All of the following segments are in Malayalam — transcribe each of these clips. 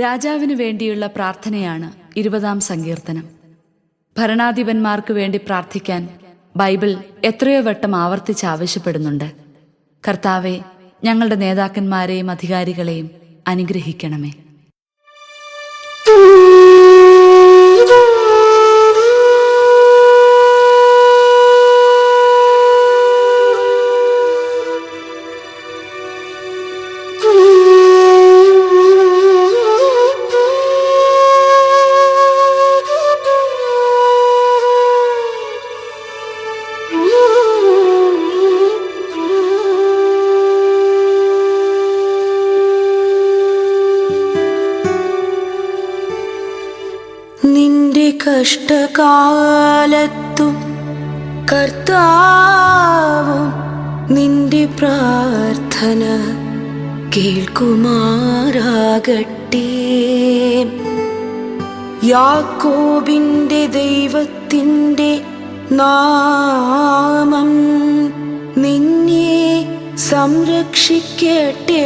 രാജാവിനു വേണ്ടിയുള്ള പ്രാർത്ഥനയാണ് ഇരുപതാം സങ്കീർത്തനം. ഭരണാധിപന്മാർക്ക് വേണ്ടി പ്രാർത്ഥിക്കാൻ ബൈബിൾ എത്രയോ വട്ടം ആവർത്തിച്ച് ആവശ്യപ്പെടുന്നുണ്ട്. കർത്താവെ ഞങ്ങളുടെ നേതാക്കന്മാരെയും അധികാരികളെയും അനുഗ്രഹിക്കണമേ. കേൾക്കുമാറാകട്ടെ യാക്കോബിന്റെ ദൈവത്തിന്റെ നാമം നിന്നെ സംരക്ഷിക്കട്ടെ.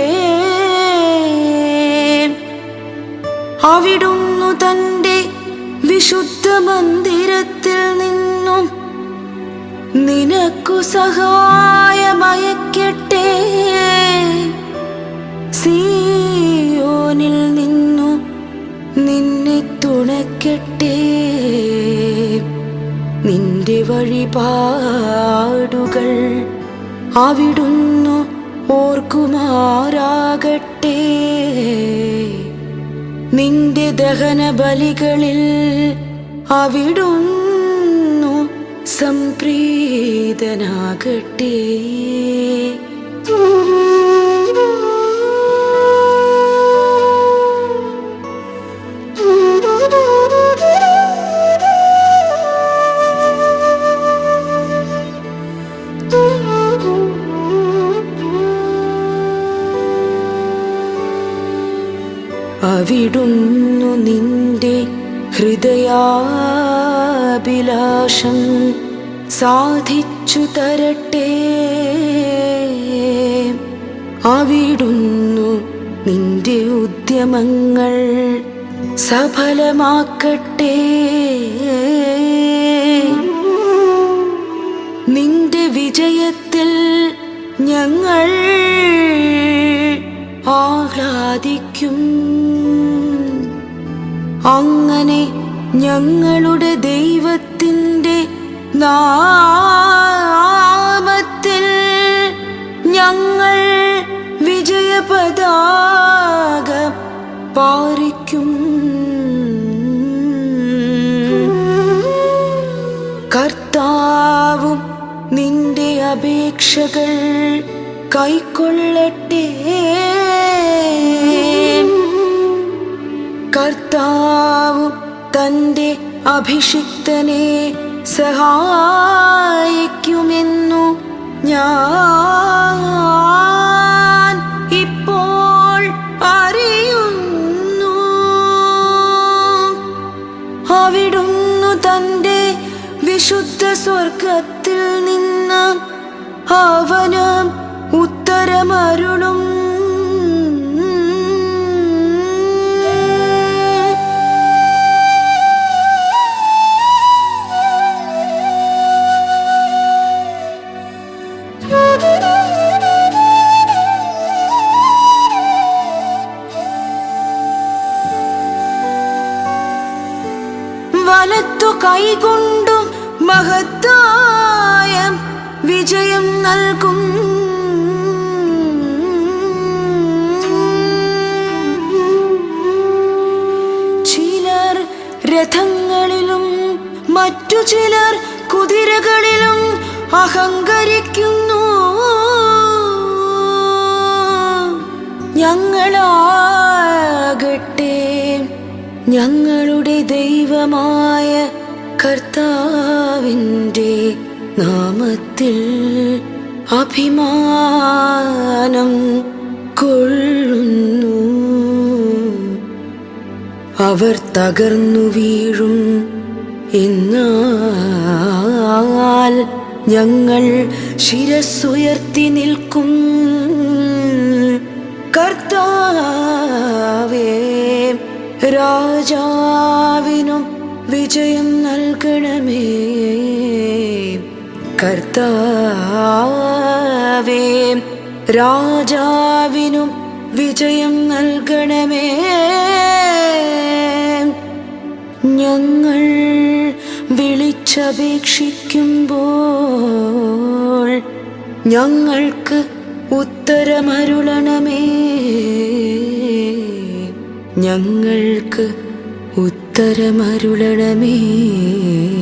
അവിടുന്നു തന്റെ വിശുദ്ധ മന്ദിരത്തിൽ നിന്നും നിനക്കു സഹായമയക്കട്ടെ. സിയോനിൽ നിന്നു നിന്നെ തുണക്കട്ടെ നിന്റെ വഴിപാടുകൾ അവിടുന്നു ഓർക്കുമാറാകട്ടെ. നിന്റെ ദഹന ബലികളിൽ അവിടുന്നു സംപ്രീതനാകട്ടെ. ഹൃദയാഭിലാഷം സാധിച്ചു തരട്ടെ അവിടുന്നു നിന്റെ ഉദ്യമങ്ങൾ സഫലമാക്കട്ടെ. നിന്റെ വിജയത്തിൽ ഞങ്ങൾ ആഹ്ലാദിക്കും. അങ്ങനെ ഞങ്ങളുടെ ദൈവത്തിന്റെ നാമത്തിൽ ഞങ്ങൾ വിജയപതാക പാറിക്കും. കർത്താവും നിന്റെ അപേക്ഷകൾ കൈക്കൊള്ളട്ടെ. കർത്താവും തന്റെ അഭിഷിക്തനെ സഹായിക്കുമെന്നു ഞാൻ ഇപ്പോൾ അറിയുന്നു. അവിടുന്നു തന്റെ വിശുദ്ധ സ്വർഗത്തിൽ നിന്ന് അവന് ഉത്തരമരുളും വിജയം നൽകും. ചിലർ രഥങ്ങളിലും മറ്റു ചിലർ കുതിരകളിലും അഹങ്കരിക്കുന്നു. ഞങ്ങളാകട്ടെ ഞങ്ങളുടെ ദൈവമായ കർത്താവിന്റെ നാമത്തിൽ അഭിമാനം കൊള്ളുന്നു. അവർ തകർന്നു വീഴും എന്നാൽ ഞങ്ങൾ ശിരസ്സുയർത്തി നിൽക്കും. കർത്താവേ രാജാവിനും വിജയം നൽകണമേ. കർത്താവേ രാജാവിനും വിജയം നൽകണമേ. ഞങ്ങൾ വിളിച്ചപേക്ഷിക്കുമ്പോൾ ഞങ്ങൾക്ക് ഉത്തരമരുളണമേ. ഞങ്ങൾക്ക് ഉത്തരമരുളണമേ.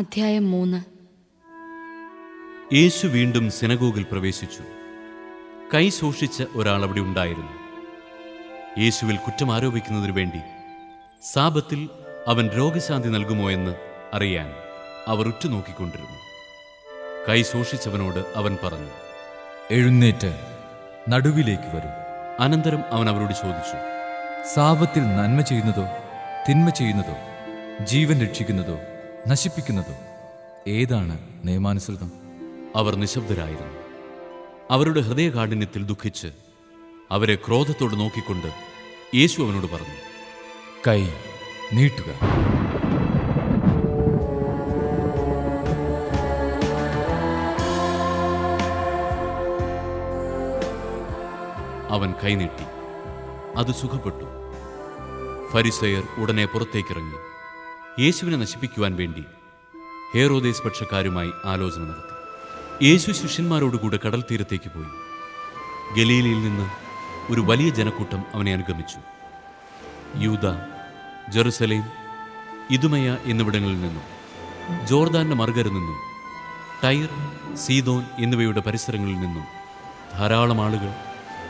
അധ്യായം മൂന്ന്. യേശു വീണ്ടും സിനഗോഗിൽ പ്രവേശിച്ചു. കൈ സൂക്ഷിച്ച ഒരാൾ അവിടെ ഉണ്ടായിരുന്നു. യേശുവിൽ കുറ്റം ആരോപിക്കുന്നതിനു വേണ്ടി സാപത്തിൽ അവൻ രോഗശാന്തി നൽകുമോ എന്ന് അറിയാൻ അവർ ഉറ്റുനോക്കിക്കൊണ്ടിരുന്നു. കൈ സൂക്ഷിച്ചവനോട് അവൻ പറഞ്ഞു എഴുന്നേറ്റ് നടുവിലേക്ക് വരൂ. അനന്തരം അവൻ അവരോട് ചോദിച്ചു സാപത്തിൽ നന്മ ചെയ്യുന്നതോ തിന്മ ചെയ്യുന്നതോ ജീവൻ രക്ഷിക്കുന്നതോ നശിപ്പിക്കുന്നതോ ഏതാണ് നിയമാനുസൃതം? അവർ നിശബ്ദരായിരുന്നു. അവരുടെ ഹൃദയകാഠിന്യത്തിൽ ദുഃഖിച്ച് അവരെ ക്രോധത്തോട് നോക്കിക്കൊണ്ട് യേശു അവനോട് പറഞ്ഞു കൈ നീട്ടുക. അവൻ കൈനീട്ടി അത് സുഖപ്പെട്ടു. ഫരിസയർ ഉടനെ പുറത്തേക്കിറങ്ങി. യേശുവിനെ നശിപ്പിക്കുവാൻ വേണ്ടി ഹേറോദേസ് പക്ഷക്കാരുമായി ആലോചന നടത്തി. യേശു ശിഷ്യന്മാരോടുകൂടെ കടൽ തീരത്തേക്ക് പോയി. ഗലീലയിൽ നിന്ന് ഒരു വലിയ ജനക്കൂട്ടം അവനെ അനുഗമിച്ചു. യൂത ജെറുസലേം ഇതുമയ എന്നിവിടങ്ങളിൽ നിന്നും ജോർദാന്റെ മറുകര നിന്നും ടൈർ സീതോൻ എന്നിവയുടെ പരിസരങ്ങളിൽ നിന്നും ധാരാളം ആളുകൾ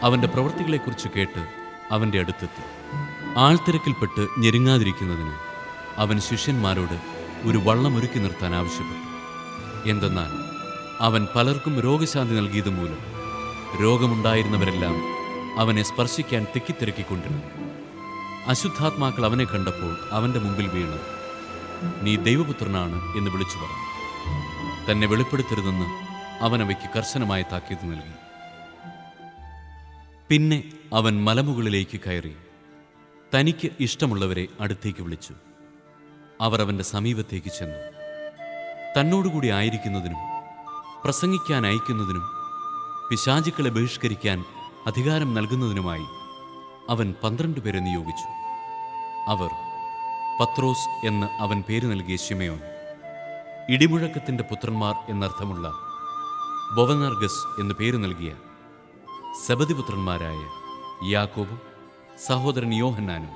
അവന്റെ പ്രവൃത്തികളെക്കുറിച്ച് കേട്ട് അവന്റെ അടുത്തെത്തി. ആൾത്തിരക്കിൽപ്പെട്ട് ഞെരുങ്ങാതിരിക്കുന്നതിന് അവൻ ശിഷ്യന്മാരോട് ഒരു വള്ളം ഒരുക്കി നിർത്താൻ ആവശ്യപ്പെട്ടു. എന്തെന്നാൽ അവൻ പലർക്കും രോഗശാന്തി നൽകിയത് മൂലം രോഗമുണ്ടായിരുന്നവരെല്ലാം അവനെ സ്പർശിക്കാൻ തിക്കിത്തിരക്കിക്കൊണ്ടിരുന്നു. അശുദ്ധാത്മാക്കൾ അവനെ കണ്ടപ്പോൾ അവന്റെ മുമ്പിൽ വീണ്. നീ ദൈവപുത്രനാണ് എന്ന് വിളിച്ചു പറഞ്ഞു. തന്നെ വെളിപ്പെടുത്തരുതെന്ന് അവനവയ്ക്ക് കർശനമായ താക്കീത് നൽകി. പിന്നെ അവൻ മലമുകളിലേക്ക് കയറി തനിക്ക് ഇഷ്ടമുള്ളവരെ അടുത്തേക്ക് വിളിച്ചു. അവർ അവന്റെ സമീപത്തേക്ക് ചെന്നു. തന്നോടുകൂടി ആയിരിക്കുന്നതിനും പ്രസംഗിക്കാൻ അയക്കുന്നതിനും പിശാചുക്കളെ ബഹിഷ്കരിക്കാൻ അധികാരം നൽകുന്നതിനുമായി അവൻ പന്ത്രണ്ട് പേരെ നിയോഗിച്ചു. അവർ പത്രോസ് എന്ന് അവൻ പേര് നൽകിയ ശിമയോൻ ഇടിമുഴക്കത്തിന്റെ പുത്രന്മാർ എന്നർത്ഥമുള്ള ബൊവനർഗസ് എന്ന് പേര് നൽകിയ സബദിപുത്രന്മാരായ യാക്കോബും സഹോദരൻ യോഹന്നാനും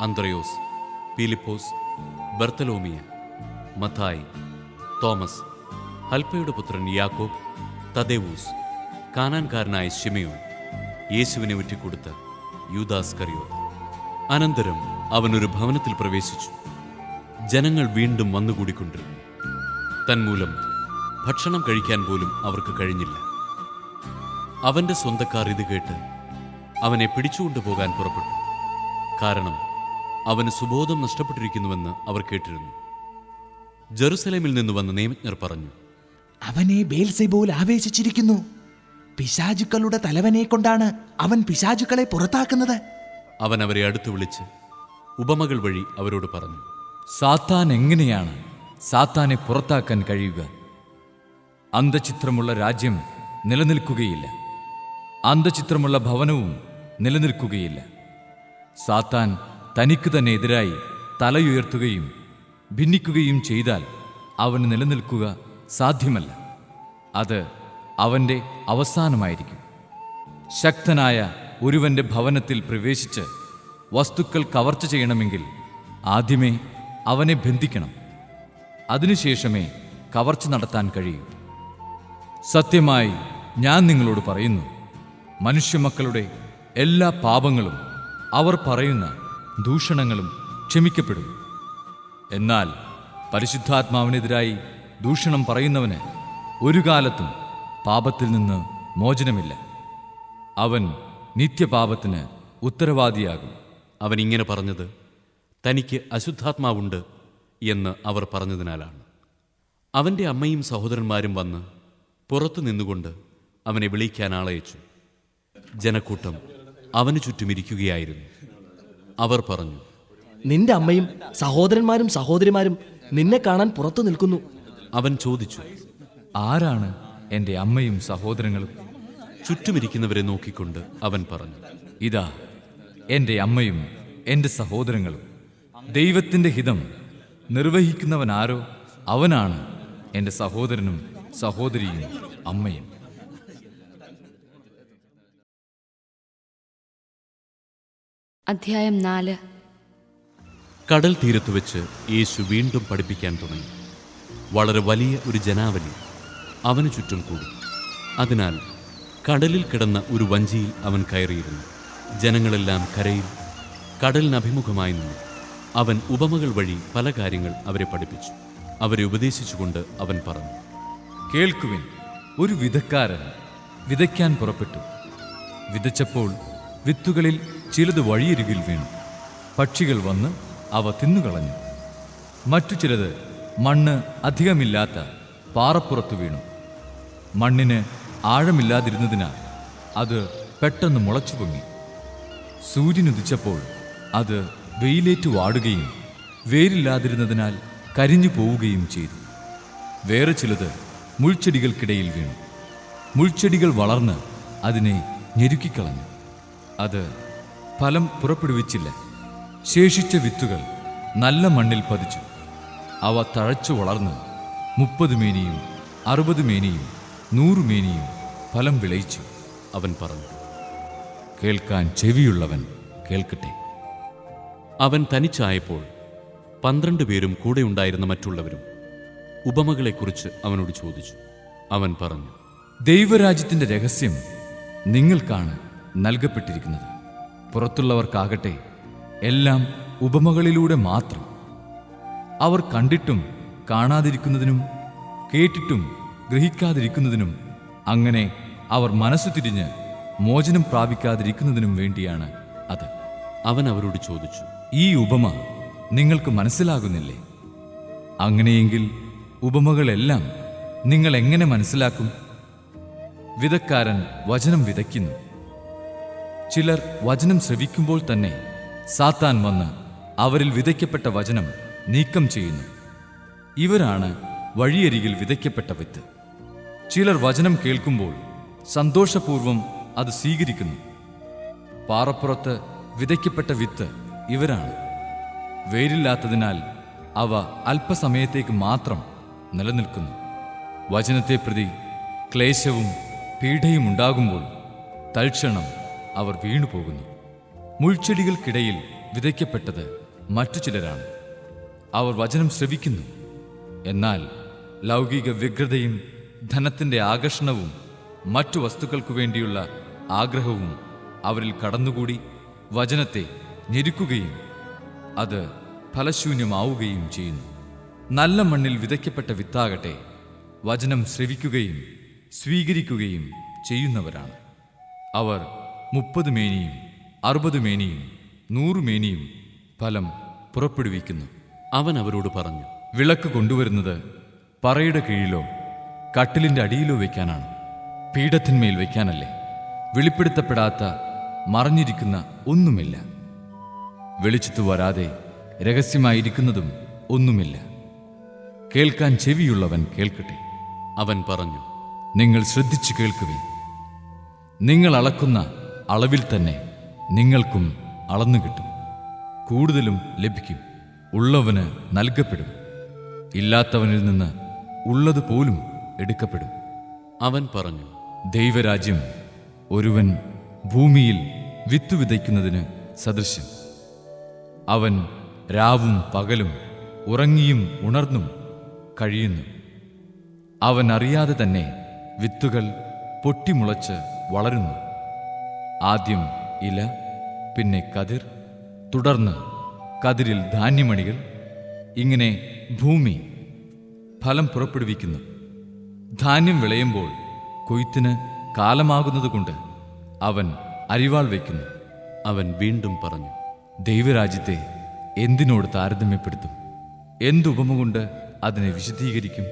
അന്ത്രയോസ് പീലിപ്പോസ് ബർത്തലോമിയ മത്തായി തോമസ് ഹൽപ്പയുടെ പുത്രൻ യാക്കോബ് തദേവൂസ് കാനാൻകാരനായ ശിമയോൻ യേശുവിനെ ഒറ്റിക്കൊടുത്ത യൂദാസ് കറിയോ അനന്തരം അവനൊരു ഭവനത്തിൽ പ്രവേശിച്ചു. ജനങ്ങൾ വീണ്ടും വന്നുകൂടിക്കൊണ്ടിരുന്നു തന്മൂലം ഭക്ഷണം കഴിക്കാൻ പോലും അവർക്ക് കഴിഞ്ഞില്ല. അവന്റെ സ്വന്തക്കാർ ഇത് കേട്ട് അവനെ പിടിച്ചുകൊണ്ടുപോകാൻ പുറപ്പെട്ടു. കാരണം അവന് സുബോധം നഷ്ടപ്പെട്ടിരിക്കുന്നുവെന്ന് അവർ കേട്ടിരുന്നു. ജെറുസലേമിൽ നിന്ന് വന്ന നിയമജ്ഞർ പറഞ്ഞു അവനെ ബേൽസെബോൽ ആവേശിച്ചിരിക്കുന്നു. പിശാചുക്കളുടെ തലവനെ കൊണ്ടാണ് അവൻ പിശാചുക്കളെ പുറത്താക്കുന്നത്. അവൻ അവരെ അടുത്ത് വിളിച്ച് ഉപമകൾ വഴി അവരോട് പറഞ്ഞു സാത്താൻ എങ്ങനെയാണ് സാത്താനെ പുറത്താക്കാൻ കഴിയുക? അന്തചിത്രമുള്ള രാജ്യം നിലനിൽക്കുകയില്ല. അന്തചിത്രമുള്ള ഭവനവും നിലനിൽക്കുകയില്ല. സാത്താൻ തനിക്ക് തന്നെ എതിരായി തലയുയർത്തുകയും ഭിന്നിക്കുകയും ചെയ്താൽ അവന് നിലനിൽക്കുക സാധ്യമല്ല. അത് അവന്റെ അവസാനമായിരിക്കും. ശക്തനായ ഒരുവന്റെ ഭവനത്തിൽ പ്രവേശിച്ച് വസ്തുക്കൾ കവർച്ച ചെയ്യണമെങ്കിൽ ആദ്യമേ അവനെ ബന്ധിക്കണം. അതിനുശേഷമേ കവർച്ച നടത്താൻ കഴിയൂ. സത്യമായി ഞാൻ നിങ്ങളോട് പറയുന്നു മനുഷ്യമക്കളുടെ എല്ലാ പാപങ്ങളും അവർ പറയുന്ന ദൂഷണങ്ങളും ക്ഷമിക്കപ്പെടും. എന്നാൽ പരിശുദ്ധാത്മാവിനെതിരായി ദൂഷണം പറയുന്നവന് ഒരു കാലത്തും പാപത്തിൽ നിന്ന് മോചനമില്ല. അവൻ നിത്യപാപത്തിന് ഉത്തരവാദിയാകും. അവൻ ഇങ്ങനെ പറഞ്ഞത് തനിക്ക് അശുദ്ധാത്മാവുണ്ട് എന്ന് അവർ പറഞ്ഞതിനാലാണ്. അവന്റെ അമ്മയും സഹോദരന്മാരും വന്ന് പുറത്തു നിന്നുകൊണ്ട് അവനെ വിളിക്കാൻ ആളയച്ചു. ജനക്കൂട്ടം അവന് ചുറ്റുമിരിക്കുകയായിരുന്നു. അവർ പറഞ്ഞു നിന്റെ അമ്മയും സഹോദരന്മാരും സഹോദരിമാരും നിന്നെ കാണാൻ പുറത്തു നിൽക്കുന്നു. അവൻ ചോദിച്ചു ആരാണ് എന്റെ അമ്മയും സഹോദരങ്ങളും? ചുറ്റുമിരിക്കുന്നവരെ നോക്കിക്കൊണ്ട് അവൻ പറഞ്ഞു ഇതാ എന്റെ അമ്മയും എന്റെ സഹോദരങ്ങളും. ദൈവത്തിന്റെ ഹിതം നിർവഹിക്കുന്നവനാരോ അവനാണ് എന്റെ സഹോദരനും സഹോദരിയും അമ്മയും. അധ്യായം നാല്. കടൽ തീരത്ത് വെച്ച് യേശു വീണ്ടും പഠിപ്പിക്കാൻ തുടങ്ങി. വളരെ വലിയ ഒരു ജനാവലി അവന് ചുറ്റും കൂടി. അതിനാൽ കടലിൽ കിടന്ന ഒരു വഞ്ചിയിൽ അവൻ കയറിയിരുന്നു. ജനങ്ങളെല്ലാം കരയിൽ കടലിനഭിമുഖമായി നിന്നു. അവൻ ഉപമകൾ വഴി പല കാര്യങ്ങൾ അവരെ പഠിപ്പിച്ചു. അവരെ ഉപദേശിച്ചുകൊണ്ട് അവൻ പറഞ്ഞു കേൾക്കുവിൻ ഒരു വിധക്കാരൻ വിതയ്ക്കാൻ പുറപ്പെട്ടു. വിതച്ചപ്പോൾ വിത്തുകളിൽ ചിലത് വഴിയരികിൽ വീണു. പക്ഷികൾ വന്ന് അവ തിന്നുകളഞ്ഞു. മറ്റു ചിലത് മണ്ണ് അധികമില്ലാത്ത പാറപ്പുറത്ത് വീണു. മണ്ണിന് ആഴമില്ലാതിരുന്നതിനാൽ അത് പെട്ടെന്ന് മുളച്ചു പൊങ്ങി. സൂര്യനുദിച്ചപ്പോൾ അത് വെയിലേറ്റു വാടുകയും വേരില്ലാതിരുന്നതിനാൽ കരിഞ്ഞു പോവുകയും ചെയ്തു. വേറെ ചിലത് മുൾച്ചെടികൾക്കിടയിൽ വീണു. മുൾച്ചെടികൾ വളർന്ന് അതിനെ ഞെരുക്കിക്കളഞ്ഞു. അത് ഫലം പുറപ്പെടുവിച്ചില്ല. ശേഷിച്ച വിത്തുകൾ നല്ല മണ്ണിൽ പതിച്ചു. അവ തഴച്ചു വളർന്ന് മുപ്പത് മേനിയും അറുപത് മേനിയും നൂറു മേനിയും ഫലം വിളയിച്ചു അവൻ പറഞ്ഞു. കേൾക്കാൻ ചെവിയുള്ളവൻ കേൾക്കട്ടെ. അവൻ തനിച്ചായപ്പോൾ പന്ത്രണ്ട് പേരും കൂടെ ഉണ്ടായിരുന്ന മറ്റുള്ളവരും ഉപമകളെക്കുറിച്ച് അവനോട് ചോദിച്ചു. അവൻ പറഞ്ഞു ദൈവരാജ്യത്തിന്റെ രഹസ്യം നിങ്ങൾക്കാണ് നൽകപ്പെട്ടിരിക്കുന്നത്. പുറത്തുള്ളവർക്കാകട്ടെ എല്ലാം ഉപമകളിലൂടെ മാത്രം. അവർ കണ്ടിട്ടും കാണാതിരിക്കുന്നതിനും കേട്ടിട്ടും ഗ്രഹിക്കാതിരിക്കുന്നതിനും അങ്ങനെ അവർ മനസ്സ് തിരിഞ്ഞ് മോചനം പ്രാപിക്കാതിരിക്കുന്നതിനും വേണ്ടിയാണ് അത്. അവൻ അവരോട് ചോദിച്ചു ഈ ഉപമ നിങ്ങൾക്ക് മനസ്സിലാകുന്നില്ലേ? അങ്ങനെയെങ്കിൽ ഉപമകളെല്ലാം നിങ്ങൾ എങ്ങനെ മനസ്സിലാക്കും? വിതക്കാരൻ വചനം വിതയ്ക്കുന്നു. ചിലർ വചനം ശ്രവിക്കുമ്പോൾ തന്നെ സാത്താൻ വന്ന് അവരിൽ വിതയ്ക്കപ്പെട്ട വചനം നീക്കം ചെയ്യുന്നു. ഇവരാണ് വഴിയരികിൽ വിതയ്ക്കപ്പെട്ട വിത്ത്. ചിലർ വചനം കേൾക്കുമ്പോൾ സന്തോഷപൂർവം അത് സ്വീകരിക്കുന്നു. പാറപ്പുറത്ത് വിതയ്ക്കപ്പെട്ട വിത്ത് ഇവരാണ്. വേരില്ലാത്തതിനാൽ അവ അല്പസമയത്തേക്ക് മാത്രം നിലനിൽക്കുന്നു. വചനത്തെ പ്രതി ക്ലേശവും പീഡയും ഉണ്ടാകുമ്പോൾ തൽക്ഷണം അവർ വീണുപോകുന്നു. മുൾച്ചെടികൾക്കിടയിൽ വിതയ്ക്കപ്പെട്ടത് മറ്റു ചിലരാണ്. അവർ വചനം ശ്രവിക്കുന്നു. എന്നാൽ ലൗകിക വ്യഗ്രതയും ധനത്തിന്റെ ആകർഷണവും മറ്റു വസ്തുക്കൾക്കു വേണ്ടിയുള്ള ആഗ്രഹവും അവരിൽ കടന്നുകൂടി വചനത്തെ ഞെരുക്കുകയും അത് ഫലശൂന്യമാവുകയും ചെയ്യുന്നു. നല്ല മണ്ണിൽ വിതയ്ക്കപ്പെട്ട വിത്താകട്ടെ വചനം ശ്രവിക്കുകയും സ്വീകരിക്കുകയും ചെയ്യുന്നവരാണ്. അവർ മുപ്പത് മേനിയും അറുപത് മേനിയും നൂറ് മേനിയും ഫലം പുറപ്പെടുവിക്കുന്നു. അവൻ അവരോട് പറഞ്ഞു വിളക്ക് കൊണ്ടുവരുന്നത് പറയുടെ കീഴിലോ കട്ടിലിന്റെ അടിയിലോ വയ്ക്കാനാണ് പീഠത്തിന്മേൽ വയ്ക്കാനല്ലേ വെളിപ്പെടുത്തപ്പെടാത്ത മറഞ്ഞിരിക്കുന്ന ഒന്നുമില്ല. വെളിച്ചത്തു വരാതെ രഹസ്യമായിരിക്കുന്നതും ഒന്നുമില്ല. കേൾക്കാൻ ചെവിയുള്ളവൻ കേൾക്കട്ടെ. അവൻ പറഞ്ഞു നിങ്ങൾ ശ്രദ്ധിച്ചു കേൾക്കുവിൻ. നിങ്ങൾ അളക്കുന്ന അളവിൽ തന്നെ നിങ്ങൾക്കും അളന്നു കിട്ടും. കൂടുതലും ലഭിക്കും. ഉള്ളവന് നൽകപ്പെടും. ഇല്ലാത്തവനിൽ നിന്ന് ഉള്ളത് പോലും എടുക്കപ്പെടും. അവൻ പറഞ്ഞു ദൈവരാജ്യം ഒരുവൻ ഭൂമിയിൽ വിത്ത് വിതയ്ക്കുന്നതിന് സദൃശ്യം അവൻ രാവും പകലും ഉറങ്ങിയും ഉണർന്നും കഴിയുന്നു. അവൻ അറിയാതെ തന്നെ വിത്തുകൾ പൊട്ടിമുളച്ച് വളരുന്നു. ആദ്യം ഇല പിന്നെ കതിർ തുടർന്ന് കതിരിൽ ധാന്യമണികൾ ഇങ്ങനെ ഭൂമി ഫലം പുറപ്പെടുവിക്കുന്നു. ധാന്യം വിളയുമ്പോൾ കൊയ്ത്തിന് കാലമാകുന്നതുകൊണ്ട് അവൻ അരിവാൾ വയ്ക്കുന്നു. അവൻ വീണ്ടും പറഞ്ഞു ദൈവരാജ്യത്തെ എന്തിനോട് താരതമ്യപ്പെടുത്തും? എന്തുപമ കൊണ്ട് അതിനെ വിശദീകരിക്കും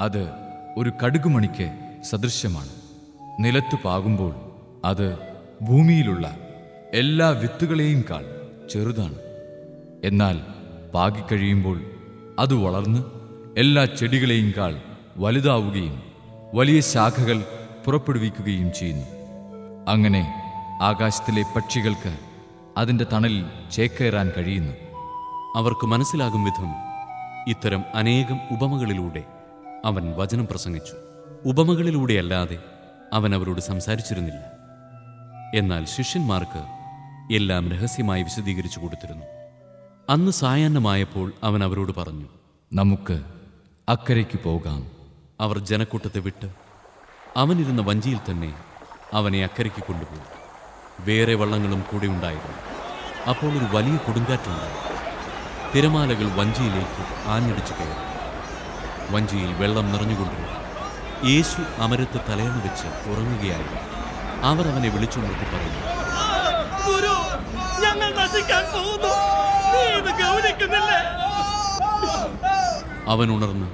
അത് ഒരു കടുകുമണിക്ക് സദൃശ്യമാണ്. നിലത്തു പാകുമ്പോൾ അത് ഭൂമിയിലുള്ള എല്ലാ വിത്തുകളെയും കാൾ ചെറുതാണ്. എന്നാൽ പാകിക്കഴിയുമ്പോൾ അത് വളർന്ന് എല്ലാ ചെടികളെയും കാൾ വലുതാവുകയും വലിയ ശാഖകൾ പുറപ്പെടുവിക്കുകയും ചെയ്യുന്നു. അങ്ങനെ ആകാശത്തിലെ പക്ഷികൾക്ക് അതിന്റെ തണലിൽ ചേക്കേറാൻ കഴിയുന്നു. അവർക്ക് മനസ്സിലാകും വിധം ഇത്തരം അനേകം ഉപമകളിലൂടെ അവൻ വചനം പ്രസംഗിച്ചു. ഉപമകളിലൂടെയല്ലാതെ അവൻ അവരോട് സംസാരിച്ചിരുന്നില്ല. എന്നാൽ ശിഷ്യന്മാർക്ക് എല്ലാം രഹസ്യമായി വിശദീകരിച്ചു കൊടുത്തിരുന്നു. അന്ന് സായാഹ്നമായപ്പോൾ അവൻ അവരോട് പറഞ്ഞു നമുക്ക് അക്കരയ്ക്ക് പോകാം. അവർ ജനക്കൂട്ടത്തെ വിട്ട് അവനിരുന്ന വഞ്ചിയിൽ തന്നെ അവനെ അക്കരയ്ക്ക് കൊണ്ടുപോയി. വേറെ വള്ളങ്ങളും കൂടെ ഉണ്ടായിരുന്നു. അപ്പോൾ ഒരു വലിയ കൊടുങ്കാറ്റുണ്ടായി തിരമാലകൾ വഞ്ചിയിലേക്ക് ആഞ്ഞടിച്ചു കയറി. വഞ്ചിയിൽ വെള്ളം നിറഞ്ഞുകൊണ്ടിരുന്നു. യേശു അമരത്ത് തലയണ വെച്ച് ഉറങ്ങുകയായിരുന്നു. അവർ അവനെ വിളിച്ചുണർത്തി പറഞ്ഞു ഗുരു ഞങ്ങൾ നശിക്കാൻ പോകുന്നു. നീ ഇത് ഗൗനിക്കുന്നില്ലേ? അവൻ ഉണർന്ന്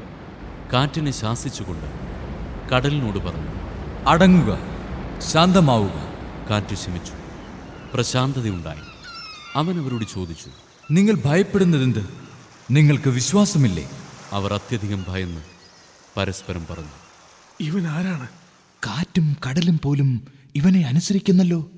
കാറ്റിനെ ശാസിച്ചുകൊണ്ട് കടലിനോട് പറഞ്ഞു അടങ്ങുക ശാന്തമാവുക. കാറ്റ് ശമിച്ചു പ്രശാന്തതയുണ്ടായി. അവൻ അവരോട് ചോദിച്ചു നിങ്ങൾ ഭയപ്പെടുന്നതെന്ത്? നിങ്ങൾക്ക് വിശ്വാസമില്ലേ? അവർ അത്യധികം ഭയന്ന് പരസ്പരം പറഞ്ഞു ഇവൻ ആരാണ്? കാറ്റും കടലും പോലും ഇവനെ അനുസരിക്കുന്നല്ലോ.